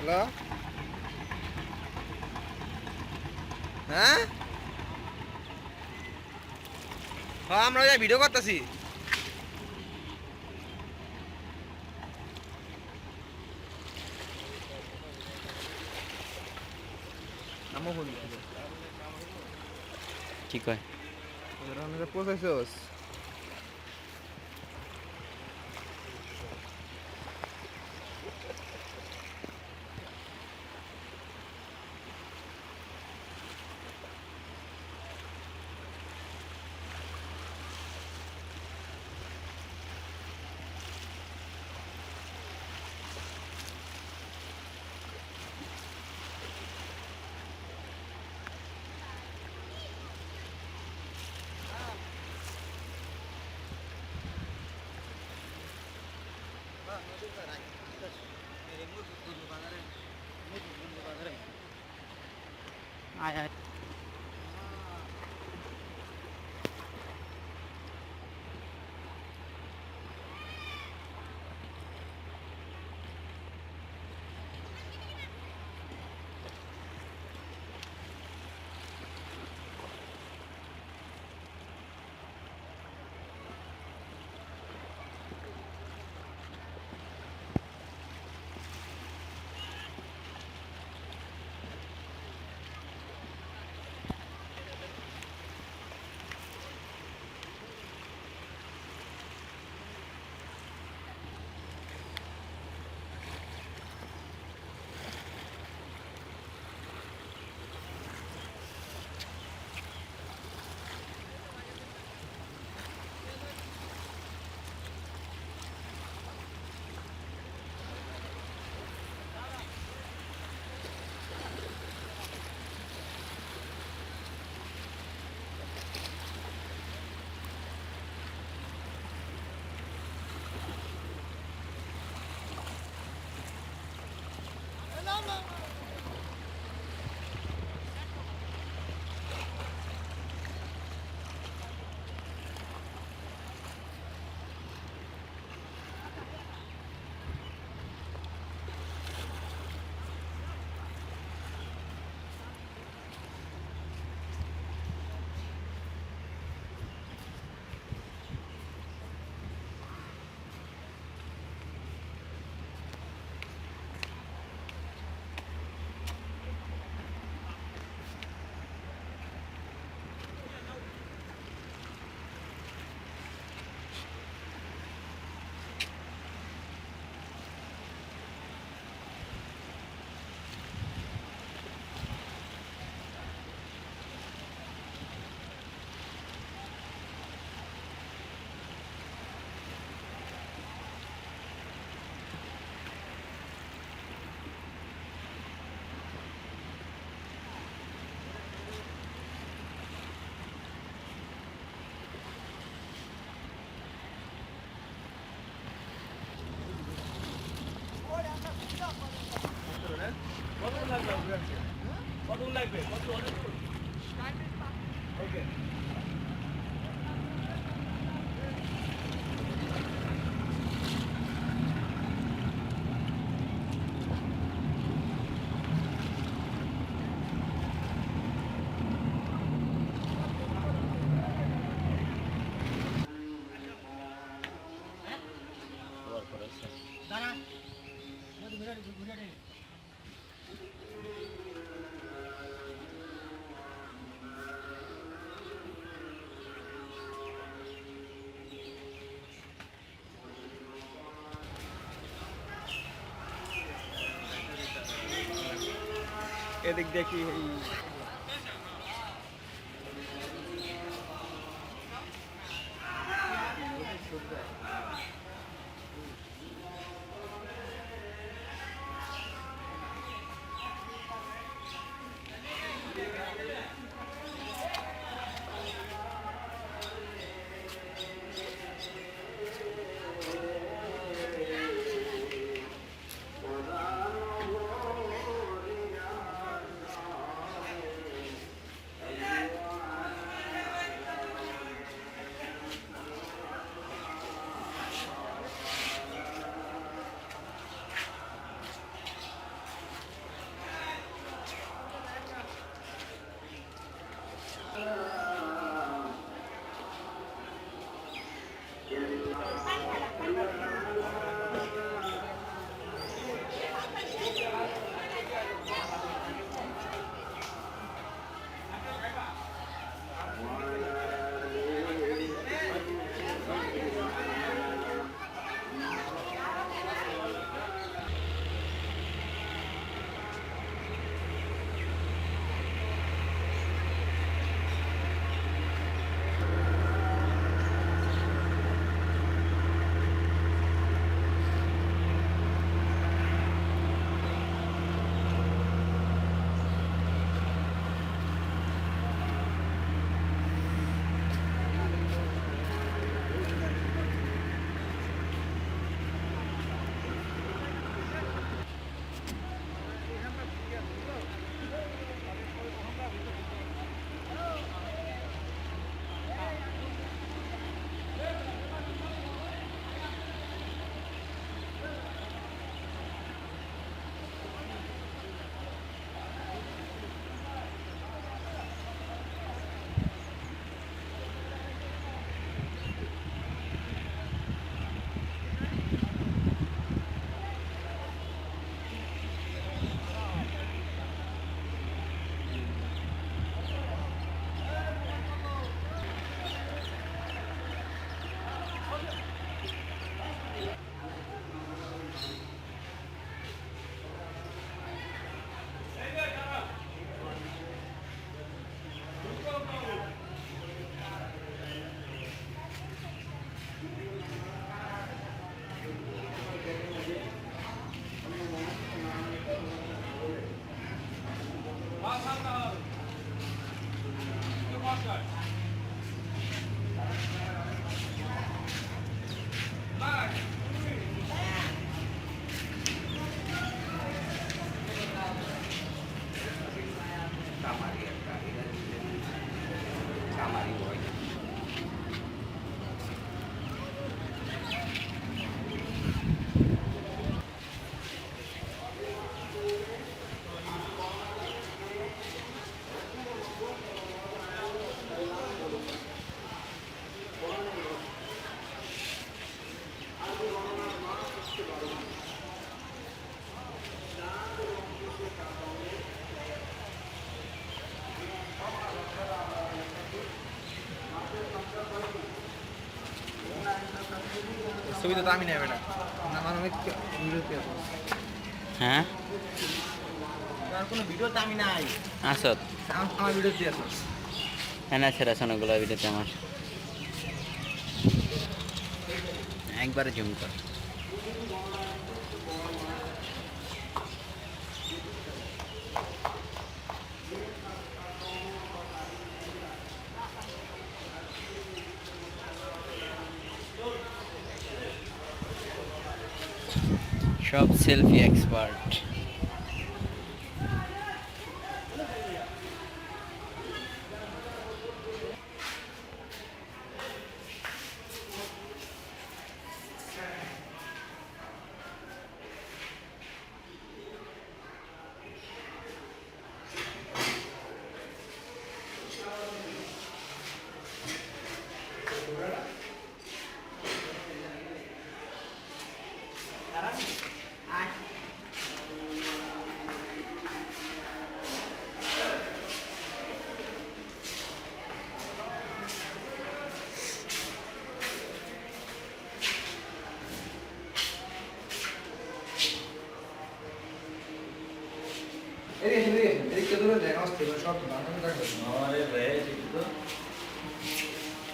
Hello? হ্যাঁ? হ্যাঁ আমরা ওই ভিডিও করতেছি। কি কয়? পৌঁছাইছস। 哎呀 এদিক দেখি তো নেবে না। আমার অনেক ভিডিওতে হ্যাঁ? আর কোনো ভিডিও আমি নাই। আসত আম- আমার ভিডিওতে আসত হ্যাঁ আছে রাস অনেকগুলো ভিডিওতে আমার। একবারে জুম কর। সব সেলফি এক্সপার্ট এদিকে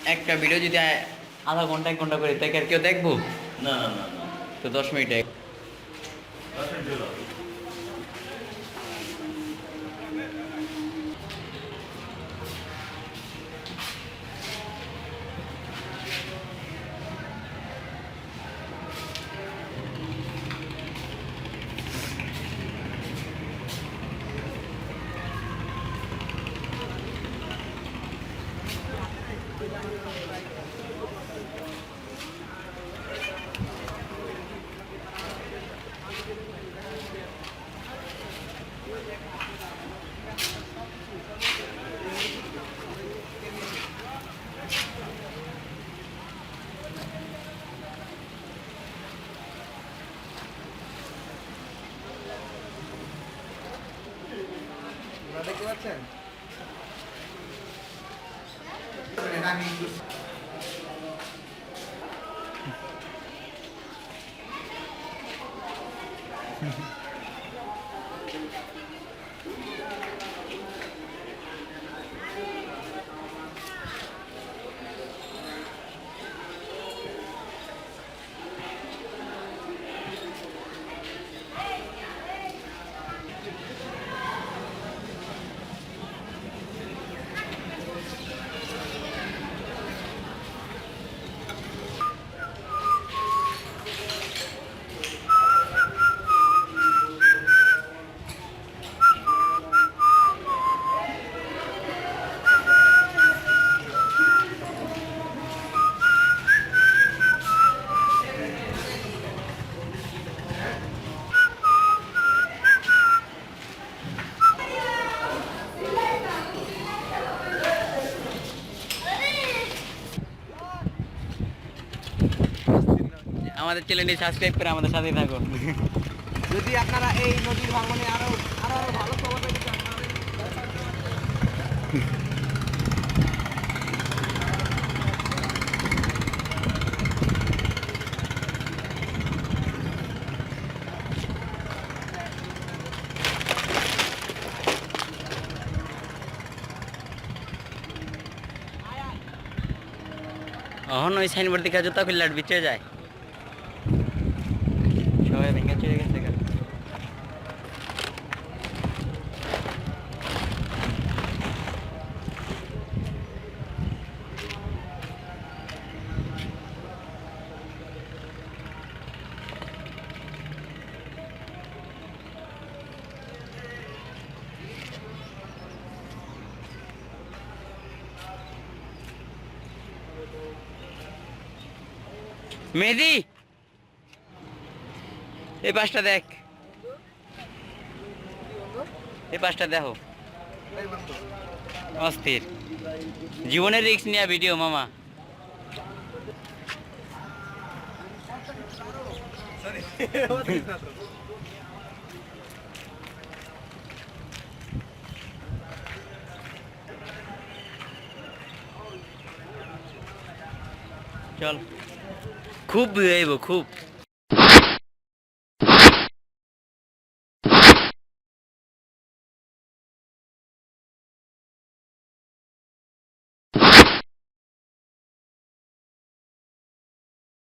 একটা ভিডিও যদি আধা ঘণ্টা এক ঘণ্টা করে তাকে আর কেউ দেখব? না না না তো দশ মিনিটে দেখতে পাচ্ছেন treinamento. আমাদের চ্যানেলটি সাবস্ক্রাইব করে আমাদের সাথেই থাকুন। যদি আপনারা এই নদীর ভাঙনে আরও আরও আরও ভালো খবর পেতে চান তাহলে অহন ওই সাইনবোর্ড দিকে জুতা খুললে বিচে যায়। মেহেদি। এই পাশটা দেখ। এই পাশটা দেখো। অস্থির। জীবনের রিক্স নিয়ে ভিডিও মামা। চল। ખૂબ આવ્યો ખૂબ.